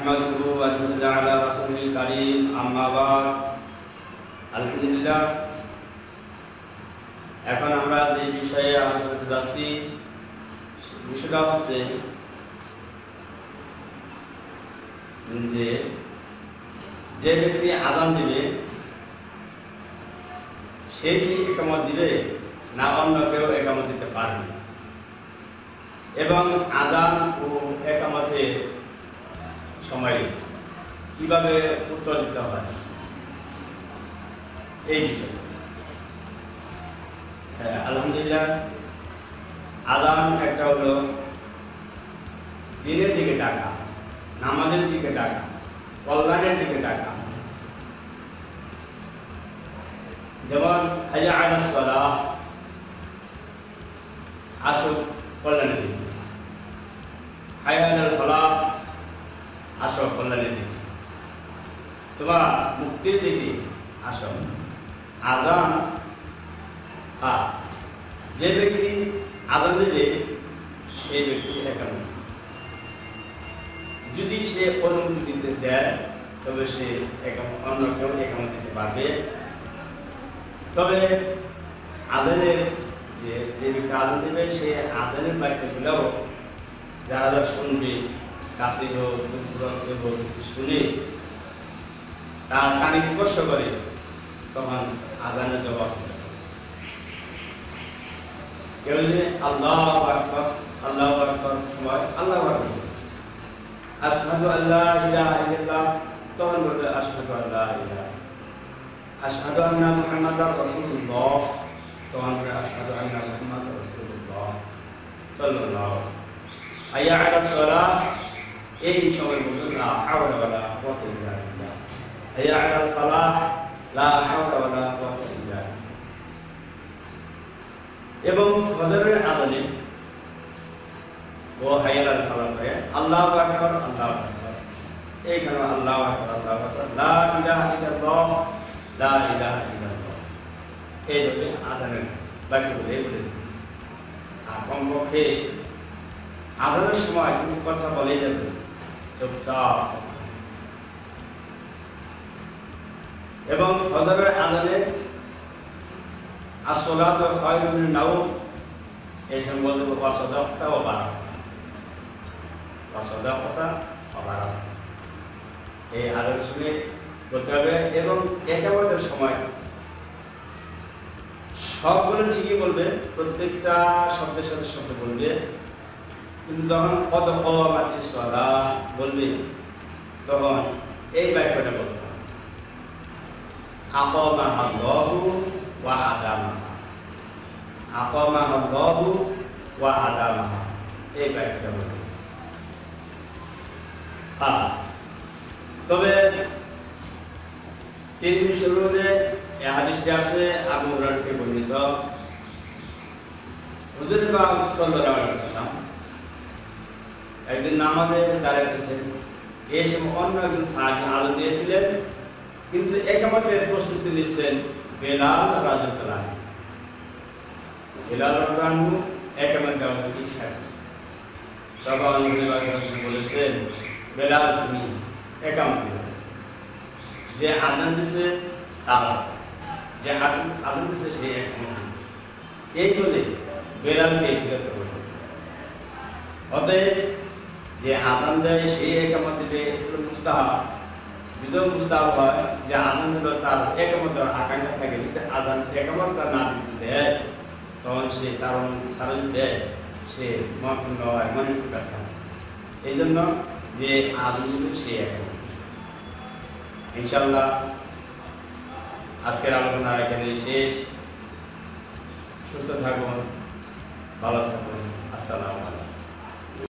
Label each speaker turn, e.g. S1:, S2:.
S1: نحمده ونصلي على رسوله الكريم أما بعد الحمد لله এখন আমরা যে বিষয়ে আলোচনা করতে যাচ্ছি বিষয়টা হচ্ছে যে যে ব্যক্তি আজান দিবে সে কি একামত দিবে না অন্য কেউ একামত দিতে পারবে এবং আজান ও একামতের সময় কীভাবে উত্তর দিতে হয় এই বিষয়। হ্যাঁ আলহামদুলিল্লাহ আজান একটা হলো দিনের দিকে ডাকা নামাজের দিকে ডাকা কল্যাণের দিকে ডাকা যেমন, হাইয়া আলা সালাহ আসুক কল্যাণের দিকে। হাইয়া আলাল ফালাহ আসো কল্যাণের দিকে তোমার মুক্তির দিকে আসো আজান যে ব্যক্তি আজান দেবে, সেই ব্যক্তি একান্ন যদি সে অনুমতি দিতে দেয়, তবে সে অন্য কেউ একামত দিতে পারবে। তবে আজানের যে যে ব্যক্তি আজান দেবে, সে আজানের বাক্যগুলোও যারা যারা শুনবে কাছে হোক দূর দূরান্তে হোক, শুনে তার স্পর্শ করে তখন আজানের জবাব আল্লাহ আকবর আল্লাহ আকবর সময়, আল্লাহ আকবর আল্লাহ ইলাহা ইল্লাল্লাহ, তখন বলবে আশহাদু আল্লাহ ইলাহা আন্না মুহাম্মাদার রাসূলুল্লাহ, তখন বলবে আন্না মুহাম্মাদার রাসূলুল্লাহ। সাল্লাল্লাহু হাইয়া আলা সালাহ এই সময় বলবে লা হাওলা ওয়ালা কুওয়াতা ইল্লা বিল্লাহ। হাইয়া আলা ফালাহ? লা হাওলা ওয়ালা কুওয়াতা ইল্লা এবং ফজরের আজানে ও হাইয়াল ফালাহ করে আল্লাহু আকবার আল্লাহু আকবার। এইখানে আল্লাহু আকবার আল্লাহু আকবার? লা ইলাহা ইল্লাল্লাহ, লা ইলাহা ইল্লাল্লাহ। এই হবে আজানের বাক্য বলে বলে আর কমপক্ষে আজানের সময় কথা বলে যাবে। এবং ফজরের আজানে আসলাত খায়রুন মিনান নাওম, এই বলতে অসদকতা ও বারাকা। অসদকতা ও বারাকা। এই সঙ্গে করতে হবে এবং একাবতের সময় সবগুলো ঠিকই বলবে, প্রত্যেকটা শব্দের সাথে শব্দ বলবে। যখন কত কমাতি সলা বলবে। তখন এই বাক্যটা বলতে হবে আকমা আল্লাহু ওয়া আদামা আকমা আল্লাহু ওয়া আদামা এই বাক্যটা বলবে। তবে তিন শুরুতে এই হাদিসটি আছে, আবু হুরায়রা থেকে বর্ণিত। হুজুর পাক সাল্লাল্লাহু আলাইহি একদিন নামাজে দাঁড়াইতেছেন এই সময় অন্য একজন সাহাবী আলো দিয়েছিলেন, কিন্তু একামতের প্রস্তুতি নিচ্ছেন বেলাল রাজতুল্লাহ বেলাল রাজু ইচ্ছা বলেছেন, বেলাল, তুমি একামত যে আজান দিছে তারা যে আজান দিছে, সে এই বলে বেলালকে অতএব যে আজান দেয় সেই একামত দিবে এগুলো মুস্তাহাব যদিও মুস্তাহাব হয়, যে আজান দিল তার একামত দেওয়ার আকাঙ্ক্ষা থাকে কিন্তু আজান একামত না দিতে দেয়, তখন সে কারণ সারণ দেয়, সে মহাপূর্ণ হয় মনে কথা এই জন্য যে আজান দিল সে একামত। ইনশাল্লাহ আজকের আলোচনা এখানে শেষ। সুস্থ থাকুন, ভালো থাকুন। আসসালামু আলাইকুম।